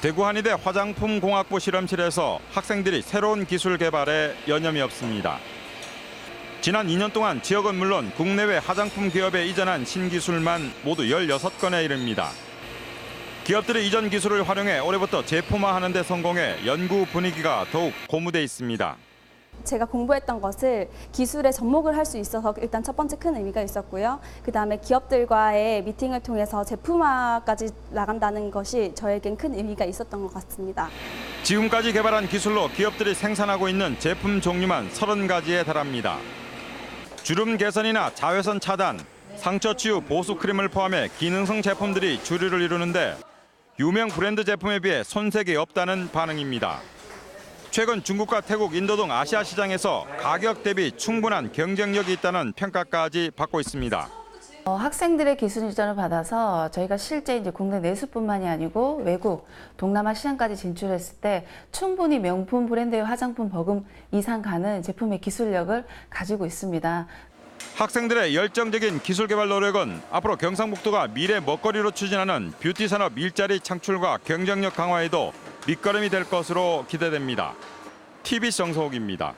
대구 한의대 화장품 공학부 실험실에서 학생들이 새로운 기술 개발에 여념이 없습니다. 지난 2년 동안 지역은 물론 국내외 화장품 기업에 이전한 신기술만 모두 16건에 이릅니다. 기업들이 이전 기술을 활용해 올해부터 제품화하는 데 성공해 연구 분위기가 더욱 고무돼 있습니다. 제가 공부했던 것을 기술에 접목을 할 수 있어서 일단 첫 번째 큰 의미가 있었고요. 그 다음에 기업들과의 미팅을 통해서 제품화까지 나간다는 것이 저에겐 큰 의미가 있었던 것 같습니다. 지금까지 개발한 기술로 기업들이 생산하고 있는 제품 종류만 30가지에 달합니다. 주름 개선이나 자외선 차단, 상처 치유 보수 크림을 포함해 기능성 제품들이 주류를 이루는데 유명 브랜드 제품에 비해 손색이 없다는 반응입니다. 최근 중국과 태국, 인도 등 아시아 시장에서 가격 대비 충분한 경쟁력이 있다는 평가까지 받고 있습니다. 어, 학생들의 기술 이전을 받아서 저희가 실제 이제 국내 내수뿐만이 아니고 외국, 동남아 시장까지 진출했을 때 충분히 명품 브랜드의 화장품 버금 이상 가는 제품의 기술력을 가지고 있습니다. 학생들의 열정적인 기술 개발 노력은 앞으로 경상북도가 미래 먹거리로 추진하는 뷰티 산업 일자리 창출과 경쟁력 강화에도 밑거름이 될 것으로 기대됩니다. TV 정성욱입니다.